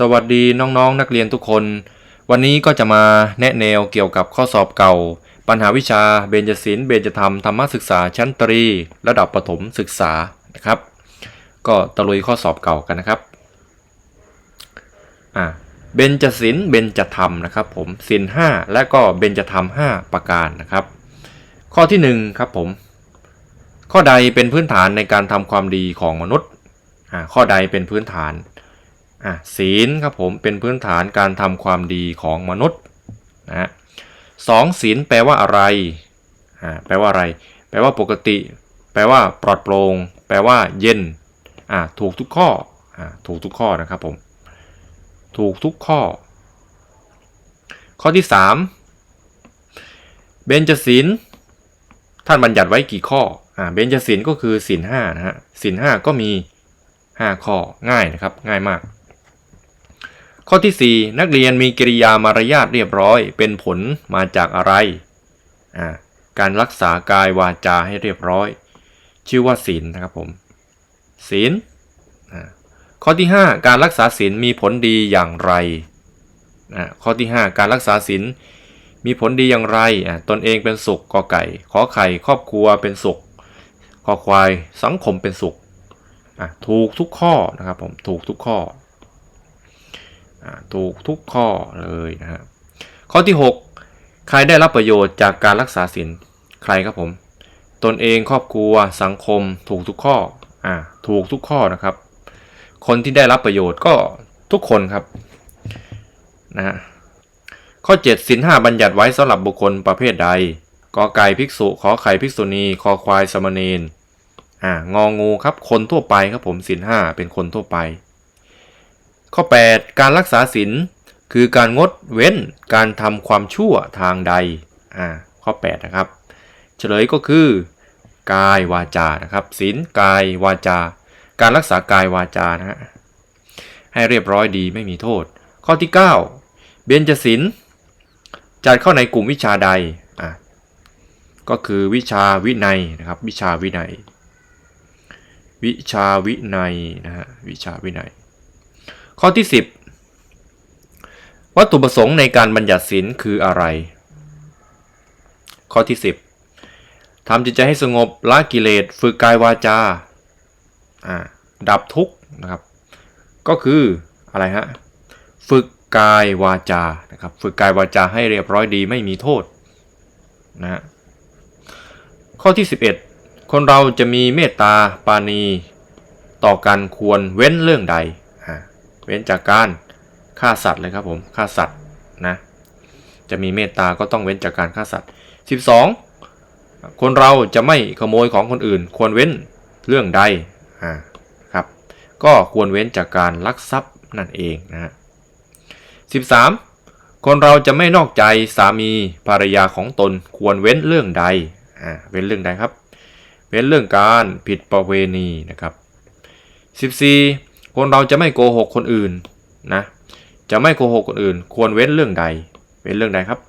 สวัสดีน้องๆนนักเรียนทุกคน วันนี้ก็จะมาแนะแนวเกี่ยวกับข้อสอบเก่า ปัญหาวิชาเบญจศิลป์เบญจธรรมธรรมศึกษาชั้นตรี ระดับประถมศึกษานะครับ ก็ตะลุยข้อสอบเก่ากันนะครับอ่าเบญจศิลป์เบญจธรรมนะครับผมศิลห้าและก็เบญจธรรม 5 ประการนะครับ ข้อที่หนึ่งครับผมข้อใดเป็นพื้นฐานในการทำความดีของมนุษย์ข้อใดเป็นพื้นฐาน อ่าศีลครับผมเป็นพื้นฐานการทำความดีของมนุษย์นะฮะสองศีลแปลว่าอะไรอ่าแปลว่าอะไร แปลว่าปกติ แปลว่าปลอดโปร่งแปลว่าเย็นอ่าถูกทุกข้ออ่าถูกทุกข้อนะครับผมถูกทุกข้อ ข้อที่สามเบญจศีลท่านบัญญัติไว้กี่ข้ออ่าเบญจศีลก็คือศีลห้านะฮะศีลห้าก็มี 5 ข้อง่ายนะครับง่ายมาก ข้อที่ 4 นักเรียนมีกิริยามารยาทเรียบร้อย เป็นผลมาจากอะไรอ่าการรักษากายวาจาให้เรียบร้อย ชื่อว่าศีลนะครับผมศีลข้อที่ 5 การรักษาศีลมีผลดีอย่างไรข้อที่ 5 การรักษาศีลมีผลดีอย่างไรตนเองเป็นสุขกอไก่ ขอไข่ครอบครัวเป็นสุขขอควายสังคมเป็นสุขถูกทุกข้อนะครับผมถูกทุกข้อ ถูกทุกข้อเลยนะฮะข้อที่ 6 ใครได้รับประโยชน์จากการรักษาศีลใครครับผม ตนเองครอบครัวสังคมถูกทุกข้ออะถูกทุกข้อนะครับ คนที่ได้รับประโยชน์ก็ทุกคนครับนะฮะข้อ7ศีลห้าบัญญัติไว้สำหรับบุคคลประเภทใดกอไก่ภิกษุขอไข่ภิกษุณีคอควายสมณเณรอ่างองูครับคนทั่วไปครับผมศีลห้าเป็นคนทั่วไป ข้อ 8 การรักษาศีลคือการงดเว้นการทำความชั่วทางใดอ่าข้อ 8 นะครับ เฉลยก็คือกายวาจานะครับศีลกายวาจา การรักษากายวาจานะฮะให้เรียบร้อยดีไม่มีโทษ ข้อที่ 9 เบญจศีลจัดเข้าในกลุ่มวิชาใดอะก็คือวิชาวินัยนะครับ วิชาวินัย วิชาวินัยนะฮะวิชาวินัย ข้อที่ 10 วัตถุประสงค์ในการบัญญัติศีลคืออะไร ข้อที่ 10ทำจิตใจให้สงบละกิเลสฝึกกายวาจาดับทุกข์นะครับ ก็คืออะไรฮะฝึกกายวาจานะครับฝึกกายวาจาให้เรียบร้อยดีไม่มีโทษนะฮะข้อที่ 11 คนเราจะมีเมตตาปาณีต่อกันควรเว้นเรื่องใด เว้นจากการฆ่าสัตว์เลยครับผมฆ่าสัตว์นะจะมีเมตตาก็ต้องเว้นจากการฆ่าสัตว์ 12 คนเราจะไม่ขโมยของคนอื่น ควรเว้นเรื่องใดอ่าครับก็ควรเว้นจากการลักทรัพย์นั่นเองนะฮะ13คนเราจะไม่นอกใจสามีภรรยาของตนควรเว้นเรื่องใดอ่าเว้นเรื่องใดครับ เว้นเรื่องการผิดประเวณีนะครับ 14 คนเราจะไม่โกหกคนอื่นนะ จะไม่โกหกคนอื่น ควรเว้นเรื่องใด เว้นเรื่องใดครับ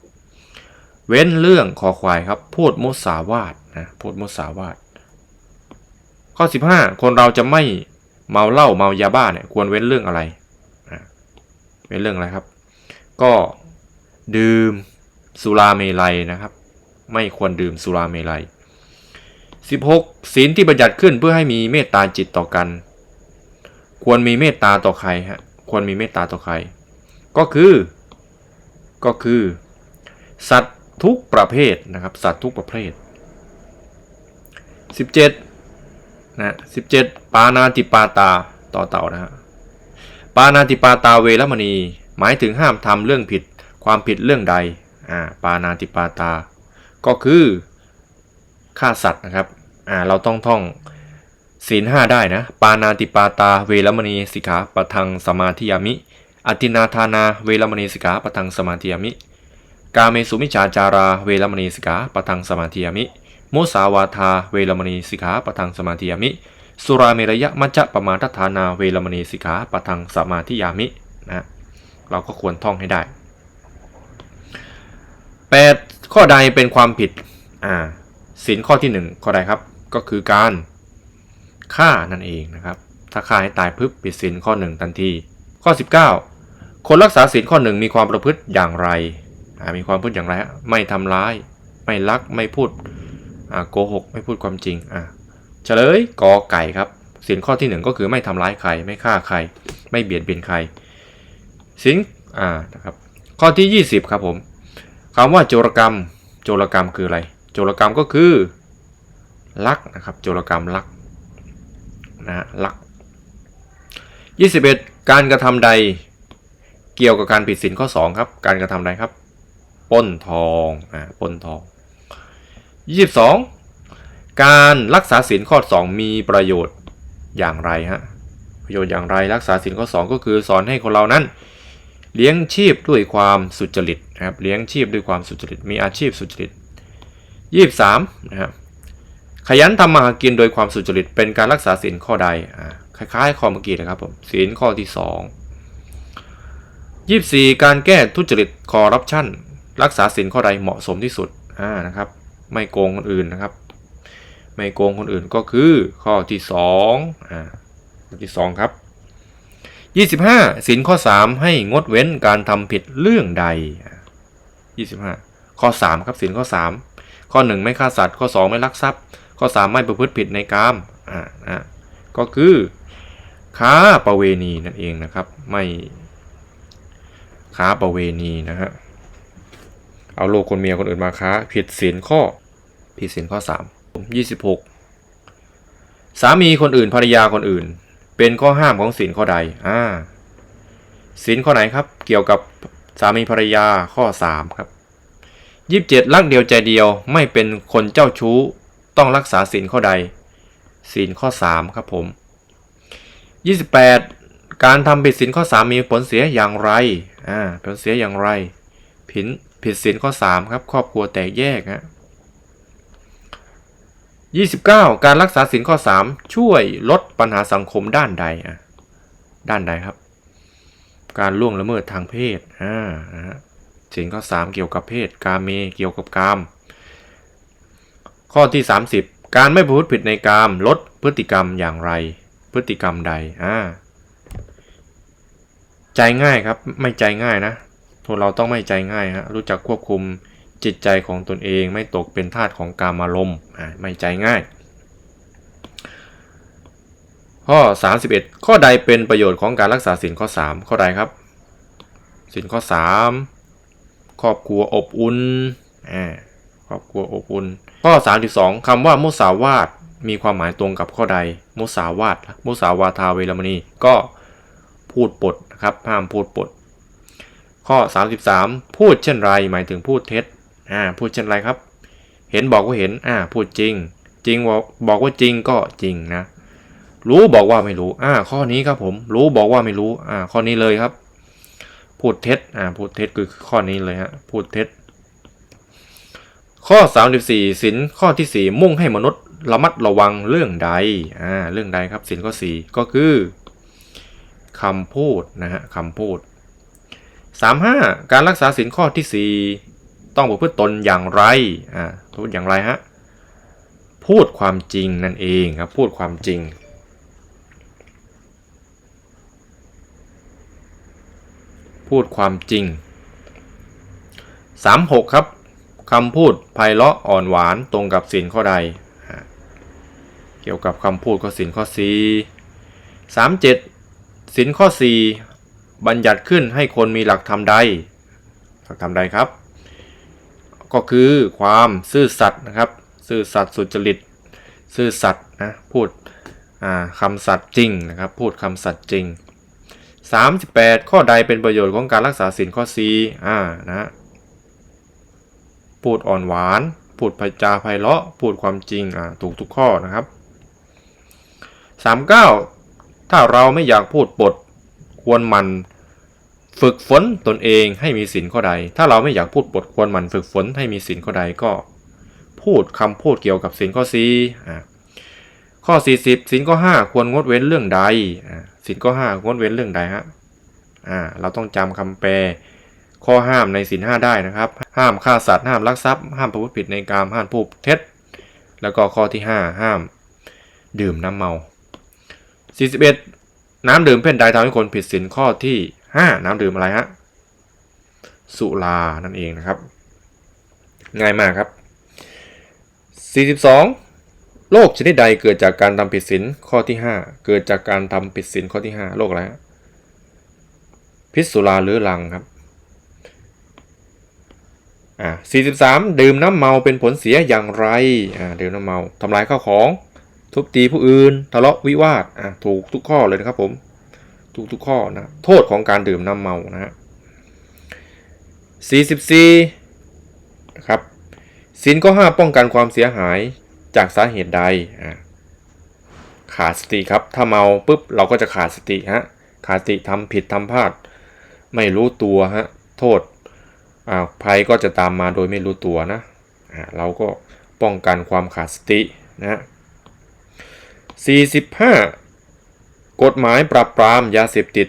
เว้นเรื่องคอควายครับ พูดมุสาวาทนะพูดมุสาวาทข้อ 15 คนเราจะไม่เมาเหล้าเมายาบ้าเนี่ยควรเว้นเรื่องอะไรนะเว้นเรื่องอะไรครับ ก็ดื่มสุราเมลัยนะครับ ไม่ควรดื่มสุราเมลัย 16. ศีลที่บัญญัติขึ้นเพื่อให้มีเมตตาจิตต่อกัน ควรมีเมตตาต่อใครฮะควรมีเมตตาต่อใคร ก็คือ ก็คือ สัตว์ทุกประเภทนะครับ สัตว์ทุกประเภท 17นะ17 ปานาติปาตาต่อเต่านะฮะปานาติปาตาเวรมณี หมายถึงห้ามทำเรื่องผิดความผิดเรื่องใดอ่าปานาติปาตา ก็คือฆ่าสัตว์นะครับอ่าเราต้องท่อง ศีลห้าได้นะ ปานาติปาตาเวรมณีสิกขาปะทังสมาธิยามิ อตินาทานาเวรมณีสิกขาปะทังสมาธิยามิ กาเมสุมิจาจาราเวรมณีสิกขาปะทังสมาธิยามิโมสาวาทาเวรมณีสิกขาปะทังสมาธิยามิ สุราเมรยะมัจจะปมาทฐานาเวรมณีสิกขาปะทังสมาธิยามินะเราก็ควรท่องให้ได้ 8. ข้อใดเป็นความผิดอ่าศีลข้อที่ 1 ข้อใดครับ ก็คือการ ฆ่านั่นเองนะครับ ถ้าฆ่าให้ตายพึบผิดศีลข้อ 1 ทันที ข้อ 19 คนรักษาศีลข้อหนึ่งมีความประพฤติอย่างไร มีความพฤติอย่างไรฮะไม่ทำร้าย ไม่ลัก ไม่พูดโกหก ไม่พูดความจริงอ่าเฉลยกอไก่ครับศีลข้อที่หนึ่งก็คือไม่ทำร้ายใคร ไม่ฆ่าใคร ไม่เบียดเบียนใครศีลอ่านะครับ ข้อที่ 20 ครับผมคำว่าโจรกรรม โจรกรรมคืออะไร โจรกรรมก็คือลักนะครับ โจรกรรมลัก นะฮะลัก 21 การกระทำใดเกี่ยวกับการผิดศีลข้อ 2 ครับ การกระทำใดครับป้นทองอ่าป้นทอง 22 การรักษาศีลข้อ 2 มีประโยชน์อย่างไรฮะประโยชน์อย่างไรรักษาศีลข้อ 2 ก็คือสอนให้คนเรานั้น เลี้ยงชีพด้วยความสุจริตนะครับเลี้ยงชีพด้วยความสุจริตมีอาชีพสุจริต 23นะครับ ขยันทำมาหากินโดยความสุจริตเป็นการรักษาศีลข้อใดอ่าคล้ายๆข้อเมื่อกี้นะครับผมศีลข้อที่ 2 24 การแก้ทุจริตคอร์รัปชันรักษาศีลข้อใดเหมาะสมที่สุดอ่านะครับ ไม่โกงคนอื่นนะครับ ไม่โกงคนอื่นก็คือข้อที่2อ่าข้อที่ 2 ครับ 25สินข้อ 3 ให้งดเว้นการทำผิดเรื่องใดอ่า25 ข้อ 3 ครับสินข้อ 3 ข้อ 1 ไม่ฆ่าสัตว์ข้อ 2 ไม่ลักทรัพย์ ข้อ 3 ไม่ประพฤติผิดในกามอ่านะก็คือค้าประเวณีนั่นเองนะครับไม่ค้าประเวณีนะฮะเอาลูกคนเมียคนอื่นมาค้า ผิดศีลข้อผิดศีลข้อ 3 26 สามีคนอื่นภรรยาคนอื่น เป็นข้อห้ามของศีลข้อใดอ่าศีลข้อไหนครับ เกี่ยวกับสามีภรรยาข้อ 3 ครับ 27 รักเดียวใจเดียวไม่เป็นคนเจ้าชู้ ต้องรักษาศีลข้อใดศีลข้อ 3 ครับผม 28 การทำผิดศีลข้อ 3 มีผลเสียอย่างไรอ่าผลเสียอย่างไร ผิดผิดศีลข้อ 3 ครับ ครอบครัวแตกแยกฮะ29 การรักษาศีลข้อ 3 ช่วยลดปัญหาสังคมด้านใดอะด้านใดครับ การล่วงละเมิดทางเพศอ่านะฮะศีลข้อ 3 เกี่ยวกับเพศ กาเมเกี่ยวกับกาม ข้อที่ 30 การไม่ประพฤติผิดในกามลดพฤติกรรมอย่างไร พฤติกรรมใดอ่าใจง่ายครับไม่ใจง่ายนะพวกเราต้องไม่ใจง่ายฮะรู้จักควบคุมจิตใจของตนเองไม่ตกเป็นทาสของกามารมณ์อ่าไม่ใจง่าย ข้อ 31 ข้อใดเป็นประโยชน์ของการรักษาศีลข้อ 3 ข้อใดครับศีลข้อ 3 ครอบครัวอบอุ่นอ่าครอบครัวอบอุ่น ข้อ 32คำว่ามุสาวาทมีความหมายตรงกับข้อใด มุสาวาทมุสาวาทาเวรมณี ก็พูดปดนะครับห้ามพูดปด ข้อ 33 พูดเช่นไรหมายถึงพูดเท็จอ่าพูดเช่นไรครับ เห็นบอกว่าเห็นอ่าพูดจริง จริงบอกบอกว่าจริงก็จริงนะ รู้บอกว่าไม่รู้อ่าข้อนี้ครับผม รู้บอกว่าไม่รู้อ่าข้อนี้เลยครับ พูดเท็จอ่าพูดเท็จคือข้อนี้เลยฮะพูดเท็จ ข้อ 34สินข้อที่ 4 มุ่งให้มนุษย์ระมัดระวังเรื่องใดอ่าเรื่องใดครับสินข้อ 4 ก็คือคำพูดนะฮะคำพูด 35 การรักษาสินข้อที่ 4 ต้องประพฤติตนอย่างไรอ่าพูดอย่างไรฮะพูดความจริงนั่นเองครับพูดความจริงพูดความจริง 36 ครับ คำพูดไพเราะอ่อนหวานตรงกับสินข้อใด เกี่ยวกับคำพูดก็สินข้อ4 37สินข้อ 4 บัญญัติขึ้นให้คนมีหลักธรรมใด หลักธรรมใดครับ ก็คือความซื่อสัตย์นะครับ ซื่อสัตย์สุจริต ซื่อสัตย์นะ พูดคำสัตย์จริงนะครับ พูดคำสัตย์จริง 38 ข้อใดเป็นประโยชน์ของการรักษาศีลข้อ4อ่านะ พูดอ่อนหวาน พูดไพจาไพเราะ พูดความจริงอ่าถูกทุกข้อนะครับ 39 ถ้าเราไม่อยากพูดปด ควรมันฝึกฝนตนเองให้มีศีลข้อใด ถ้าเราไม่อยากพูดปดควรมันฝึกฝนให้มีศีลข้อใดก็ พูดคำพูดเกี่ยวกับศีลข้อ4อ่าข้อ 40ศีลข้อ 5 ควรงดเว้นเรื่องใดอ่าศีลข้อ 5 งดเว้นเรื่องใดฮะอ่าเราต้องจำคำแปล ข้อห้ามในศีลห้าได้นะครับ ห้ามฆ่าสัตว์ห้ามลักทรัพย์ห้ามประพฤติผิดในกามห้ามพูดเท็จ แล้วก็ข้อที่ 5 ห้าม ดื่มน้ำเมา 41 น้ำดื่มเพศใดทำให้คนผิดศีลข้อที่ห้าน้ำดื่มอะไรฮะสุรานั่นเองนะครับ ง่ายมากครับ 42 โรคชนิดใดเกิดจากการทำผิดศีลข้อที่ 5 เกิดจากการทำผิดศีลข้อที่ 5 โรคอะไรฮะพิษสุราหรือรังครับ อ่า43 ดื่มน้ำเมาเป็นผลเสียอย่างไรอ่าดื่มน้ำเมาทำลายข้าวของ ทุบตีผู้อื่น ทะเลาะวิวาทอ่าถูกทุกข้อเลยนะครับผมถูกทุกข้อนะโทษของการดื่มน้ำเมานะฮะ44นะครับศีลข้อ5ป้องกันความเสียหายจากสาเหตุใดอ่าขาดสติครับ ถ้าเมาปุ๊บเราก็จะขาดสติฮะขาดสติทำผิดทำพลาด ไม่รู้ตัวฮะโทษ อ่าวภัยก็จะตามมาโดยไม่รู้ตัวนะเราก็ป้องกันความขาดสตินะ45 กฎหมายปราบปรามยาเสพติด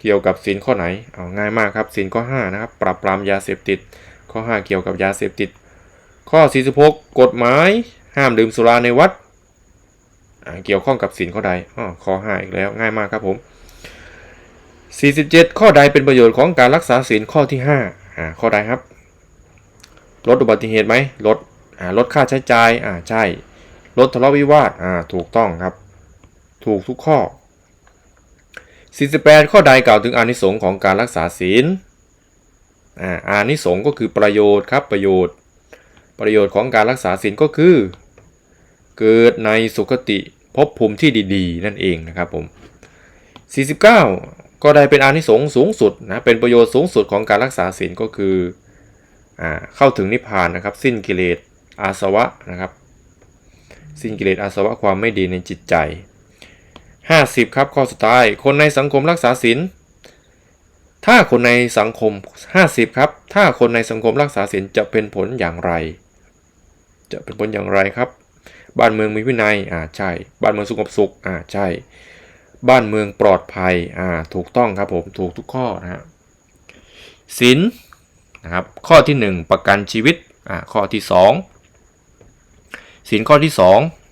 เกี่ยวกับศีลข้อไหนเอาง่ายมากครับศีลข้อ5นะครับปราบปรามยาเสพติด ข้อ 5 เกี่ยวกับยาเสพติด ข้อ 46 กฎหมายห้ามดื่มสุราในวัดเกี่ยวข้องกับศีลข้อใดอ๋อข้อ5อีกแล้วง่ายมากครับผม47 ข้อใดเป็นประโยชน์ของการรักษาศีลข้อที่ 5 อ่าข้อใดครับ ลดอุบัติเหตุไหมลดอ่าลดค่าใช้จ่ายอ่าใช่ ลดทะเลาะวิวาทอ่าถูกต้องครับ ถูกทุกข้อ 48 ข้อใดกล่าวถึงอานิสงส์ของการรักษาศีลอ่าอานิสงส์ก็คือประโยชน์ครับประโยชน์ ประโยชน์ของการรักษาศีลก็คือ เกิดในสุคติภพภูมิที่ดี ๆ นั่นเองนะครับผม49 ก็ได้เป็นอานิสงส์สูงสุดนะเป็นประโยชน์สูงสุดของการรักษาศีลก็คืออ่าเข้าถึงนิพพานนะครับ สิ้นกิเลสอาสวะนะครับ สิ้นกิเลสอาสวะความไม่ดีในจิตใจ 50 ครับข้อสุดท้าย คนในสังคมรักษาศีลถ้าคนในสังคม 50 ครับ ถ้าคนในสังคมรักษาศีลจะเป็นผลอย่างไร จะเป็นผลอย่างไรครับ บ้านเมืองมีวินัยอ่าใช่ บ้านเมืองสงบสุขอ่าใช่ บ้านเมืองปลอดภัยอ่าถูกต้องครับผมถูกทุกข้อนะฮะศีลนะครับข้อที่ 1 ประกันชีวิตอ่าข้อที่2ศีลข้อที่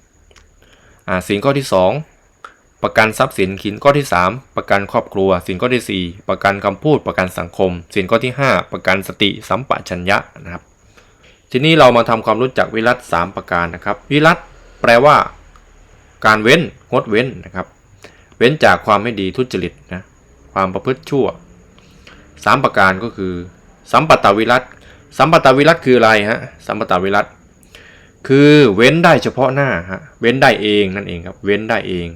2อ่าศีลข้อที่ 2 ประกันทรัพย์สินขินข้อที่ 3 ประกันครอบครัวศีลข้อที่ 4 ประกันคำพูด ประกันสังคมศีลข้อที่ 5 ประกันสติสัมปชัญญะนะครับทีนี้เรามาทำความรู้จักวิรัตสามประการนะครับ วิรัตแปลว่า การเว้นงดเว้นนะครับ เว้นจากความไม่ดีทุจริตนะความประพฤติชั่วสามประการก็คือ สัมปตาวิรัตสัมปตาวิรัตคืออะไรฮะสัมปตาวิรัตคือเว้นได้เฉพาะหน้าฮะเว้นได้เองนั่นเองครับ เว้นได้เอง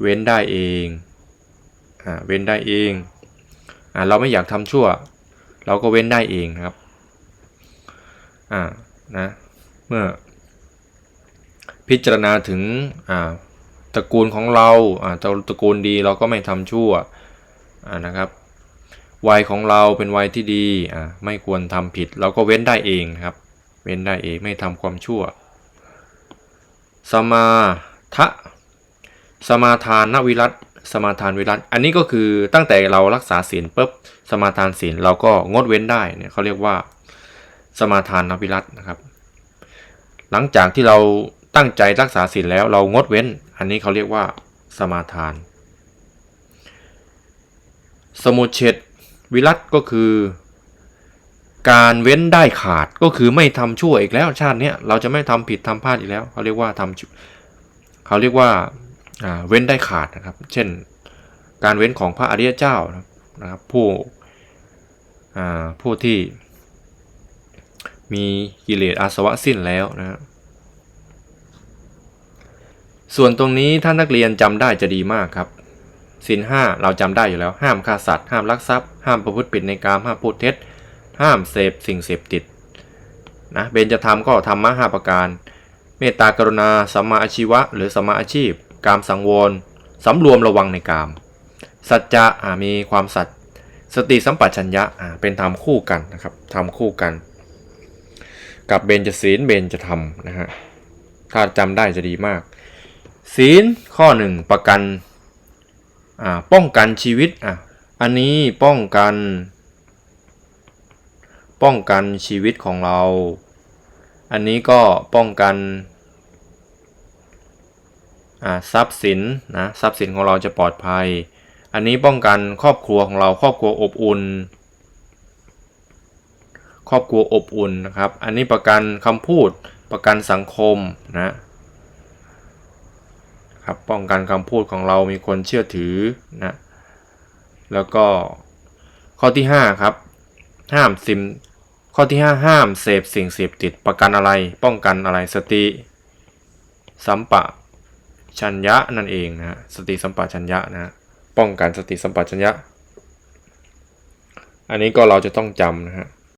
เว้นได้เองอ่าเว้นได้เองอ่าเราไม่อยากทำชั่ว เราก็เว้นได้เองนะครับอ่านะเมื่อพิจารณาถึงอ่า ตระกูลของเราอ่าตระกูลดีเราก็ไม่ทำชั่วอ่านะครับวัยของเราเป็นวัยที่ดีอ่าไม่ควรทำผิด เราก็เว้นได้เองครับ เว้นได้เองไม่ทำความชั่ว สมาทะสมาทานนวิรัตสมาทานวิรัตอันนี้ก็คือตั้งแต่เรารักษาศีลปุ๊บสมาทานศีลเราก็งดเว้นได้เนี่ยเขาเรียกว่าสมาทานนวิรัตนะครับ หลังจากที่เราตั้งใจรักษาศีลแล้วเรางดเว้น อันนี้เขาเรียกว่าสมาทาน สมุเฉดวิรัตก็คือ การเว้นได้ขาดก็คือไม่ทำชั่วอีกแล้วชาติเนี้ยเราจะไม่ทำผิดทำพลาดอีกแล้ว เขาเรียกว่าทำเขาเรียกว่าอ่าเว้นได้ขาดนะครับ เช่น การเว้นของพระอริยเจ้านะครับผู้อ่าผู้ที่มีกิเลสอาสวะสิ้นแล้วนะครับ ส่วนตรงนี้ถ้านนักเรียนจำได้จะดีมากครับสินห้าเราจำได้อยู่แล้วห้ามฆ่าสัตว์ห้ามลักทรัพย์ ห้ามประพฤติผิดในกามห้ามพูดเท็จ ห้ามเสพสิ่งเสพติดนะเบญจะทำก็ธรรมะห้าประการ เมตตากรุณาสัมมาอาชีวะ หรือสัมมาอาชีพ กามสังวรสำรวมระวังในกาม สัจจะอ่ามีความสัตย์สติสัมปชัญญะอ่าเป็นธรรมคู่กันนะครับธรรมคู่กัน กับเบญจศีลเบญจะธรรมนะฮะถ้าจำได้จะดีมาก ศีลข้อหนึ่งประกันอ่าป้องกันชีวิตอะอันนี้ป้องกัน ป้องกันชีวิตของเรา อันนี้ก็ป้องกันอ่าทรัพย์สินนะทรัพย์สินของเราจะปลอดภัย อันนี้ป้องกันครอบครัวของเราครอบครัวอบอุ่น ครอบครัวอบอุ่นนะครับ อันนี้ประกันคำพูดประกันสังคมนะ ครับป้องกันคำพูดของเรามีคนเชื่อถือนะแล้วก็ข้อที่ 5 ครับ ห้ามซิมข้อที่ 5 ห้ามเสพสิ่งเสพติดประกันอะไร ป้องกันอะไรสติ สัมปะชัญญะนั่นเองนะฮะสติสัมปะชัญญะนะฮะป้องกันสติสัมปะชัญญะ อันนี้ก็เราจะต้องจำนะฮะ